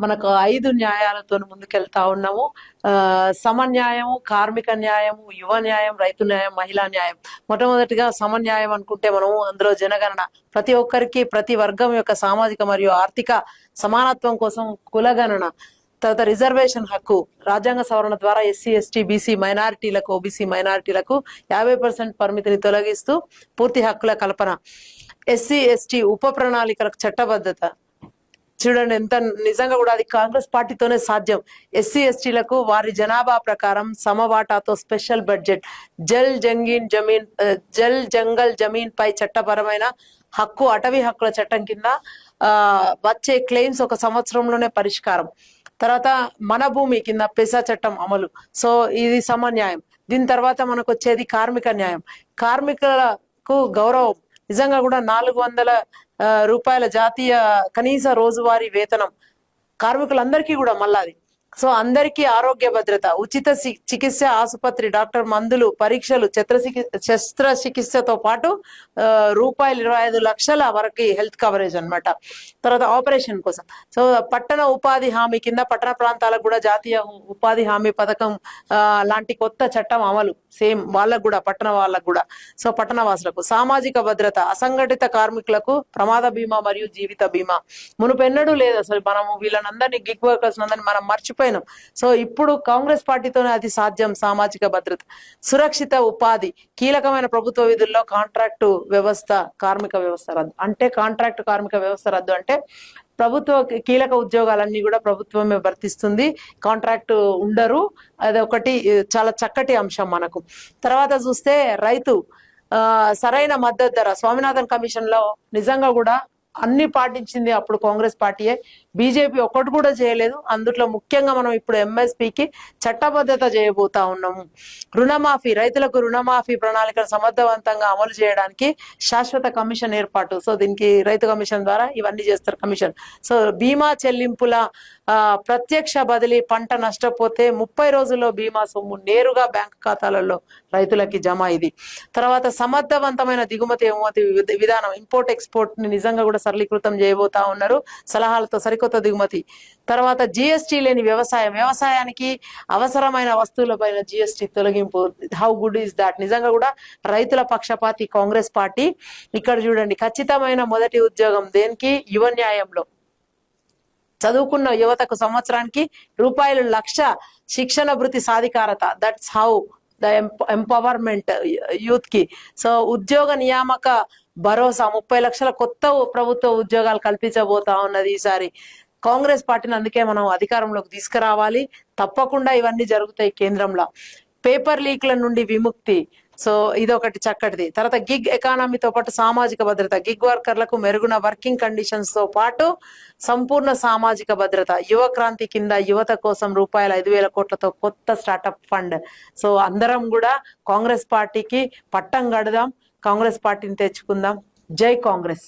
మనకు ఐదు న్యాయాలతో ముందుకెళ్తా ఉన్నాము. ఆ, సమన్యాయము కార్మిక న్యాయము యువ న్యాయం రైతు న్యాయం మహిళా న్యాయం. మొట్టమొదటిగా సమన్యాయం అనుకుంటే మనము అందులో జనగణన. ప్రతి ఒక్కరికి ప్రతి వర్గం యొక్క సామాజిక మరియు ఆర్థిక సమానత్వం కోసం కులగణన. తర్వాత రిజర్వేషన్ హక్కు. రాజ్యాంగ సవరణ ద్వారా ఎస్సీ ఎస్టీ బీసీ మైనారిటీలకు ఓబీసీ మైనారిటీలకు యాభై పర్సెంట్ పరిమితిని తొలగిస్తూ పూర్తి హక్కుల కల్పన. ఎస్సీ ఎస్టీ ఉప ప్రణాళికలకు చట్టబద్ధత. చూడండి ఎంత నిజంగా కూడా అది కాంగ్రెస్ పార్టీతోనే సాధ్యం. ఎస్సీ ఎస్టీలకు వారి జనాభా ప్రకారం సమవాటాతో స్పెషల్ బడ్జెట్. జల్ జంగీన్ జమీన్ జల్ జంగల్ జమీన్ పై చట్టపరమైన హక్కు అటవీ హక్కుల చట్టం కింద వచ్చే క్లెయిమ్స్ ఒక సంవత్సరంలోనే పరిష్కారం. తర్వాత మన భూమి కింద పెసా చట్టం అమలు. సో ఇది సమన్యాయం. దీని తర్వాత మనకు వచ్చేది కార్మిక న్యాయం. కార్మికులకు గౌరవం. నిజంగా కూడా నాలుగు వందల రూపాయల జాతీయ కనీస రోజువారీ వేతనం కార్మికులందరికీ కూడా మళ్ళాది. సో అందరికీ ఆరోగ్య భద్రత ఉచిత చికిత్స ఆసుపత్రి డాక్టర్ మందులు పరీక్షలు శస్త్ర శస్త్రచికిత్సతో పాటు రూపాయలు ఇరవై ఐదు లక్షల వరకు హెల్త్ కవరేజ్ అన్నమాట. తర్వాత ఆపరేషన్ కోసం. సో పట్టణ ఉపాధి హామీ కింద పట్టణ ప్రాంతాలకు కూడా జాతీయ ఉపాధి హామీ పథకం లాంటి కొత్త చట్టం అమలు. సేమ్ వాళ్ళకు కూడా పట్టణ వాళ్ళకు కూడా. సో పట్టణ వాసులకు సామాజిక భద్రత అసంఘటిత కార్మికులకు ప్రమాద బీమా మరియు జీవిత బీమా. మునుపెన్నడూ లేదు అసలు. మనము వీళ్ళనందరినీ గిగ్ వర్కర్స్ అందరినీ మనం మర్చిపోయినాం. సో ఇప్పుడు కాంగ్రెస్ పార్టీతోనే అది సాధ్యం సామాజిక భద్రత. సురక్షిత ఉపాధి కీలకమైన ప్రభుత్వ విధుల్లో కాంట్రాక్టు వ్యవస్థ కార్మిక వ్యవస్థ రద్దు. అంటే కాంట్రాక్ట్ కార్మిక వ్యవస్థ రద్దు అంటే ప్రభుత్వ కీలక ఉద్యోగాలన్నీ కూడా ప్రభుత్వమే భర్తిస్తుంది కాంట్రాక్ట్ ఉండరు. అది ఒకటి చాలా చక్కటి అంశం మనకు. తర్వాత చూస్తే రైతు ఆ సరైన మద్దతు ధర. స్వామినాథన్ కమిషన్లో నిజంగా కూడా అన్ని పాటించింది అప్పుడు కాంగ్రెస్ పార్టీయే. బీజేపీ ఒక్కటి కూడా చేయలేదు. అందుట్లో ముఖ్యంగా మనం ఇప్పుడు ఎంఎస్పీకి చట్టబద్ధత చేయబోతా ఉన్నాము. రుణమాఫీ రైతులకు రుణమాఫీ ప్రణాళికను సమర్థవంతంగా అమలు చేయడానికి శాశ్వత కమిషన్ ఏర్పాటు. సో దీనికి రైతు కమిషన్ ద్వారా ఇవన్నీ చేస్తారు కమిషన్. సో బీమా చెల్లింపుల ప్రత్యక్ష బదిలీ పంట నష్టపోతే ముప్పై రోజుల్లో బీమా సొమ్ము నేరుగా బ్యాంక్ ఖాతాలలో రైతులకి జమ ఇది. తర్వాత సమర్థవంతమైన దిగుమతి ఎగుమతి విధానం ఇంపోర్ట్ ఎక్స్పోర్ట్ని నిజంగా కూడా సరళీకృతం చేయబోతా ఉన్నారు. సలహాలతో సరికొత్త దిగుమతి. తర్వాత జిఎస్టీ లేని వ్యవసాయం. వ్యవసాయానికి అవసరమైన వస్తువులపైన జిఎస్టీ తొలగింపు. హౌ గుడ్ ఈస్ దాట్ నిజంగా కూడా రైతుల పక్షపాతి కాంగ్రెస్ పార్టీ. ఇక్కడ చూడండి ఖచ్చితమైన మొదటి ఉద్యోగం దేనికి? యువ న్యాయంలో. చదువుకున్న యువతకు సంవత్సరానికి రూపాయలు లక్ష శిక్షణ వృత్తి సాధికారత. దట్స్ హౌ ద ఎంపవర్మెంట్ యూత్కి. సో ఉద్యోగ నియామక భరోసా ముప్పై లక్షల కొత్త ప్రభుత్వ ఉద్యోగాలు కల్పించబోతా ఉన్నది ఈసారి. కాంగ్రెస్ పార్టీని అందుకే మనం అధికారంలోకి తీసుకురావాలి. తప్పకుండా ఇవన్నీ జరుగుతాయి కేంద్రంలో. పేపర్ లీక్ల నుండి విముక్తి. సో ఇది ఒకటి చక్కటిది. తర్వాత గిగ్ ఎకానమీతో పాటు సామాజిక భద్రత. గిగ్ వర్కర్లకు మెరుగున వర్కింగ్ కండిషన్స్తో పాటు సంపూర్ణ సామాజిక భద్రత. యువ క్రాంతి కింద యువత కోసం రూపాయల ఐదు వేల కోట్లతో కొత్త స్టార్టప్ ఫండ్. సో అందరం కూడా కాంగ్రెస్ పార్టీకి పట్టం గడదాం కాంగ్రెస్ పార్టీని తెచ్చుకుందాం. జై కాంగ్రెస్.